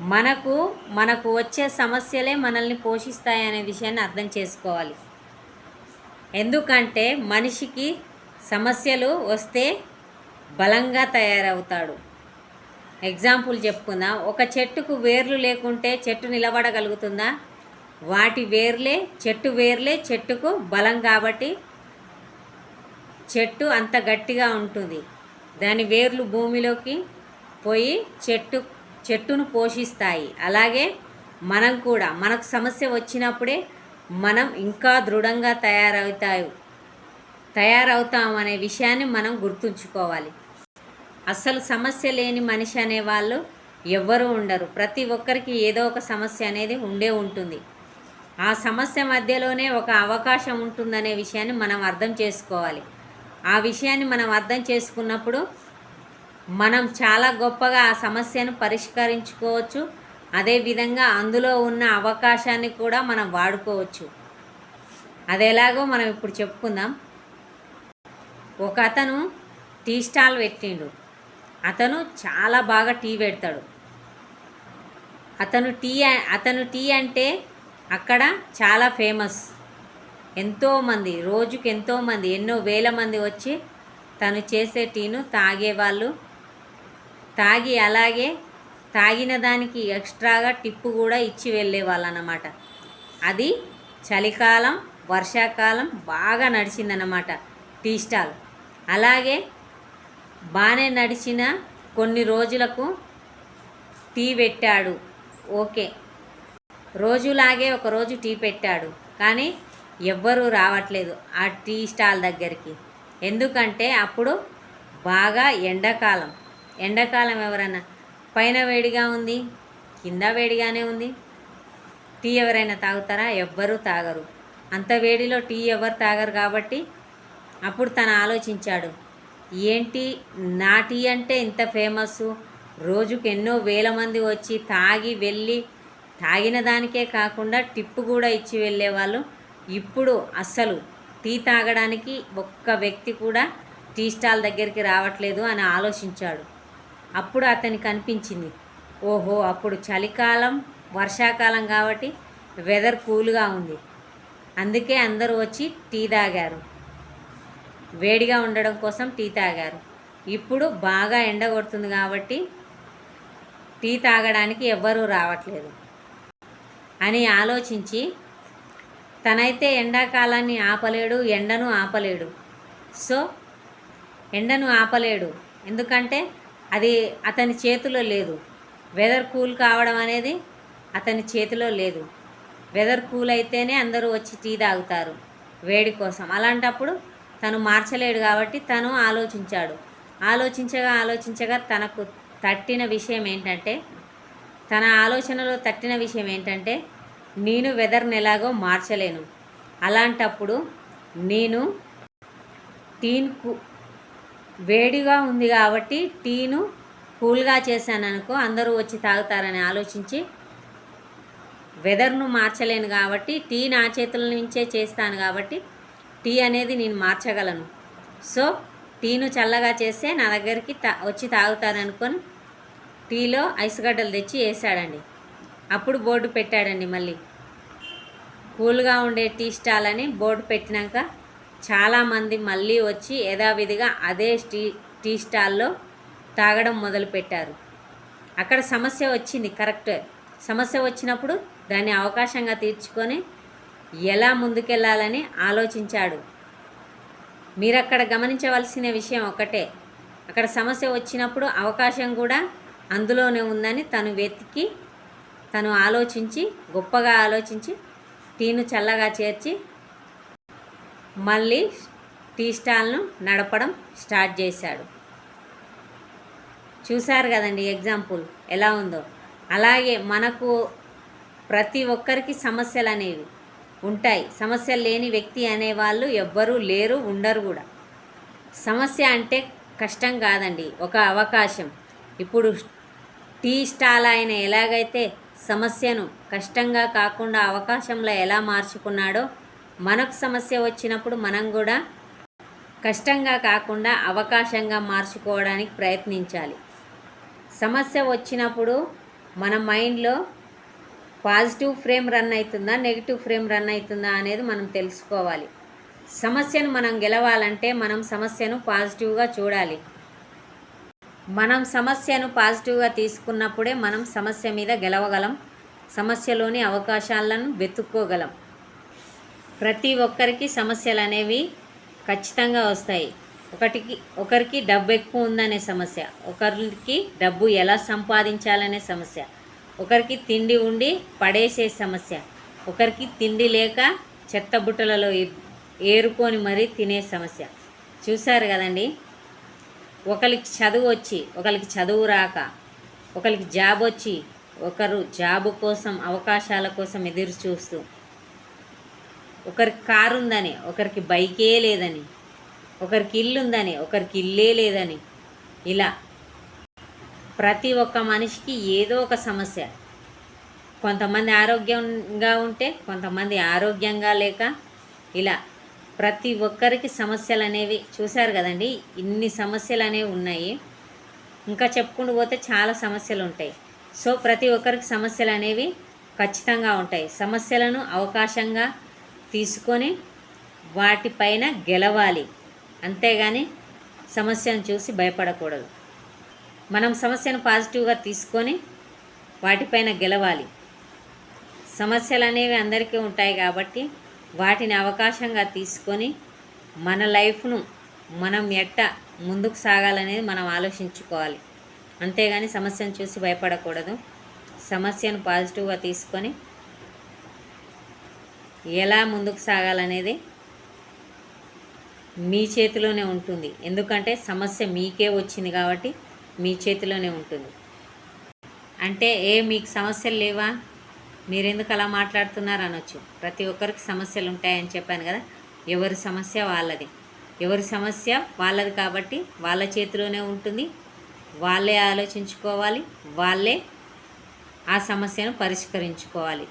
మనకు మనకు వచ్చే సమస్యలే మనల్ని పోషిస్తాయనే విషయాన్ని అర్థం చేసుకోవాలి. ఎందుకంటే మనిషికి సమస్యలు వస్తే బలంగా తయారవుతాడు. ఎగ్జాంపుల్ చెప్పుకుందాం. ఒక చెట్టుకు వేర్లు లేకుంటే చెట్టు నిలబడగలుగుతుందా? వాటి వేర్లే చెట్టు వేర్లే చెట్టుకు బలం కాబట్టి చెట్టు అంత గట్టిగా ఉంటుంది. దాని వేర్లు భూమిలోకి పోయి చెట్టు చెట్టును పోషిస్తాయి. అలాగే మనం కూడా మనకు సమస్య వచ్చినప్పుడే మనం ఇంకా దృఢంగా తయారవుతాయి తయారవుతాం అనే విషయాన్ని మనం గుర్తుంచుకోవాలి. అస్సలు సమస్య లేని మనిషి అనేవాళ్ళు ఎవ్వరూ ఉండరు. ప్రతి ఒక్కరికి ఏదో ఒక సమస్య అనేది ఉండే ఉంటుంది. ఆ సమస్య మధ్యలోనే ఒక అవకాశం ఉంటుందనే విషయాన్ని మనం అర్థం చేసుకోవాలి. ఆ విషయాన్ని మనం అర్థం చేసుకున్నప్పుడు మనం చాలా గొప్పగా ఆ సమస్యను పరిష్కరించుకోవచ్చు. అదేవిధంగా అందులో ఉన్న అవకాశాన్ని కూడా మనం వాడుకోవచ్చు. అది ఎలాగో మనం ఇప్పుడు చెప్పుకుందాం. ఒక అతను టీ స్టాల్ పెట్టిండు. అతను చాలా బాగా టీ పెడతాడు. అతను టీ అతను టీ అంటే అక్కడ చాలా ఫేమస్. ఎంతోమంది రోజుకి ఎంతోమంది ఎన్నో వేల మంది వచ్చి తను చేసే టీను తాగేవాళ్ళు. తాగి అలాగే తాగిన దానికి ఎక్స్ట్రాగా టిప్పు కూడా ఇచ్చి వెళ్ళేవాళ్ళు అన్నమాట అది చలికాలం వర్షాకాలం బాగా నడిచిందన్నమాట టీ స్టాల్. అలాగే బాగానే నడిచిన కొన్ని రోజులకు టీ పెట్టాడు. ఓకే. రోజులాగే ఒకరోజు టీ పెట్టాడు. కానీ ఎవ్వరూ రావట్లేదు ఆ టీ స్టాల్ దగ్గరికి. ఎందుకంటే అప్పుడు బాగా ఎండాకాలం. ఎండాకాలం ఎవరైనా పైన వేడిగా ఉంది కింద వేడిగానే ఉంది. టీ ఎవరైనా తాగుతారా? ఎవ్వరూ తాగరు. అంత వేడిలో టీ ఎవరు తాగరు కాబట్టి అప్పుడు తను ఆలోచించాడు ఏంటి నా టీ అంటే ఇంత ఫేమస్ రోజుకు ఎన్నో వేల మంది వచ్చి తాగి వెళ్ళి తాగిన దానికే కాకుండా టిప్పు కూడా ఇచ్చి వెళ్ళేవాళ్ళు ఇప్పుడు అస్సలు టీ తాగడానికి ఒక్క వ్యక్తి కూడా టీ స్టాల్ దగ్గరికి రావట్లేదు అని ఆలోచించాడు. అప్పుడు అతనికి అనిపించింది ఓహో అప్పుడు చలికాలం వర్షాకాలం కాబట్టి వెదర్ కూల్గా ఉంది. అందుకే అందరూ వచ్చి టీ తాగారు. వేడిగా ఉండడం కోసం టీ తాగారు. ఇప్పుడు బాగా ఎండ కొడుతుంది కాబట్టి టీ తాగడానికి ఎవ్వరూ రావట్లేదు అని ఆలోచించి తనైతే ఎండాకాలాన్ని ఆపలేడు ఎండను ఆపలేడు. సో ఎండను ఆపలేడు. ఎందుకంటే అది అతని చేతిలో లేదు. వెదర్ కూల్ కావడం అనేది అతని చేతిలో లేదు. వెదర్ కూల్ అయితేనే అందరూ వచ్చి టీ తాగుతారు వేడి కోసం. అలాంటప్పుడు తను మార్చలేడు కాబట్టి తను ఆలోచించాడు. ఆలోచించగా ఆలోచించగా తనకు తట్టిన విషయం ఏంటంటే తన ఆలోచనలో తట్టిన విషయం ఏంటంటే నేను వెదర్ని ఎలాగో మార్చలేను. అలాంటప్పుడు నేను టీన్కు వేడిగా ఉంది కాబట్టి టీను కూల్గా చేశాను అనుకో అందరూ వచ్చి తాగుతారని ఆలోచించి వెదర్ను మార్చలేను కాబట్టి టీ నా చేతుల నుంచే చేస్తాను కాబట్టి టీ అనేది నేను మార్చగలను. సో టీను చల్లగా చేస్తే నా దగ్గరికి తా వచ్చి తాగుతారనుకొని టీలో ఐసుగడ్డలు తెచ్చి వేసాడండి అప్పుడు బోర్డు పెట్టాడండి మళ్ళీ. కూల్గా ఉండే టీ స్టాల్ అని బోర్డు పెట్టినాక చాలామంది మళ్ళీ వచ్చి యథావిధిగా అదే టీ టీ స్టాల్లో తాగడం మొదలుపెట్టారు. అక్కడ సమస్య వచ్చింది కరెక్ట్. సమస్య వచ్చినప్పుడు దాన్ని అవకాశంగా తీర్చుకొని ఎలా ముందుకెళ్ళాలని ఆలోచించాడు. మీరు అక్కడ గమనించవలసిన విషయం ఒకటే. అక్కడ సమస్య వచ్చినప్పుడు అవకాశం కూడా అందులోనే ఉందని తను వెతికి తను ఆలోచించి గొప్పగా ఆలోచించి టీను చల్లగా చేర్చి మళ్ళీ టీ స్టాల్ను నడపడం స్టార్ట్ చేశాడు. చూశారు కదండి ఎగ్జాంపుల్ ఎలా ఉందో. అలాగే మనకు ప్రతి ఒక్కరికి సమస్యలు అనేవి ఉంటాయి. సమస్యలు లేని వ్యక్తి అనేవాళ్ళు ఎవ్వరూ లేరు ఉండరు కూడా. సమస్య అంటే కష్టం కాదండి ఒక అవకాశం. ఇప్పుడు టీ స్టాల్ ఆయన ఎలాగైతే సమస్యను కష్టంగా కాకుండా అవకాశంలో ఎలా మార్చుకున్నాడో మనకు సమస్య వచ్చినప్పుడు మనం కూడా కష్టంగా కాకుండా అవకాశంగా మార్చుకోవడానికి ప్రయత్నించాలి. సమస్య వచ్చినప్పుడు మన మైండ్లో పాజిటివ్ ఫ్రేమ్ రన్ అవుతుందా నెగిటివ్ ఫ్రేమ్ రన్ అవుతుందా అనేది మనం తెలుసుకోవాలి. సమస్యను మనం గెలవాలంటే మనం సమస్యను పాజిటివ్గా చూడాలి. మనం సమస్యను పాజిటివ్గా తీసుకున్నప్పుడే మనం సమస్య మీద గెలవగలం. సమస్యలోని అవకాశాలను వెతుక్కోగలం. ప్రతి ఒక్కరికి సమస్యలు అనేవి ఖచ్చితంగా వస్తాయి. ఒకటికి ఒకరికి డబ్బు ఎక్కువ ఉందనే సమస్య ఒకరికి డబ్బు ఎలా సంపాదించాలనే సమస్య ఒకరికి తిండి ఉండి పడేసే సమస్య ఒకరికి తిండి లేక చెత్త బుట్టలలో ఏ- ఏరుకొని మరీ తినే సమస్య. చూశారు కదండి? ఒకరికి చదువు వచ్చి ఒకరికి చదువు రాక ఒకరికి జాబ్ వచ్చి ఒకరు జాబు కోసం అవకాశాల కోసం ఎదురు చూస్తూ ఒకరికి కారు ఉందని ఒకరికి బైకే లేదని ఒకరికి ఇల్లు ఉందని ఒకరికి ఇల్లే లేదని. ఇలా ప్రతి ఒక్క మనిషికి ఏదో ఒక సమస్య. కొంతమంది ఆరోగ్యంగా ఉంటే కొంతమంది ఆరోగ్యంగా లేక ఇలా ప్రతి ఒక్కరికి సమస్యలు అనేవి చూశారు కదండి. ఇన్ని సమస్యలు అనేవి ఉన్నాయి. ఇంకా చెప్పుకుంటూ పోతే చాలా సమస్యలు ఉంటాయి సో ప్రతి ఒక్కరికి సమస్యలు అనేవి ఖచ్చితంగా ఉంటాయి. సమస్యలను అవకాశంగా తీసుకొని వాటిపైన గెలవాలి. అంతేగాని సమస్యను చూసి భయపడకూడదు. మనం సమస్యను పాజిటివ్గా తీసుకొని వాటిపైన గెలవాలి. సమస్యలు అనేవి అందరికీ ఉంటాయి కాబట్టి వాటిని అవకాశంగా తీసుకొని మన లైఫ్ను మనం ఎట్ట ముందుకు సాగాలనేది మనం ఆలోచించుకోవాలి. అంతేగాని సమస్యను చూసి భయపడకూడదు. సమస్యను పాజిటివ్గా తీసుకొని ఎలా ముందుకు సాగాలనేది మీ చేతిలోనే ఉంటుంది. ఎందుకంటే సమస్య మీకే వచ్చింది కాబట్టి మీ చేతిలోనే ఉంటుంది. అంటే ఏ మీకు సమస్యలు లేవా? మీరెందుకు అలా మాట్లాడుతున్నారు అనొచ్చు. ప్రతి ఒక్కరికి సమస్యలు ఉంటాయని చెప్పాను కదా? ఎవరి సమస్య వాళ్ళది. ఎవరి సమస్య వాళ్ళది కాబట్టి వాళ్ళ చేతిలోనే ఉంటుంది. వాళ్ళే ఆలోచించుకోవాలి. వాళ్ళే ఆ సమస్యను పరిష్కరించుకోవాలి.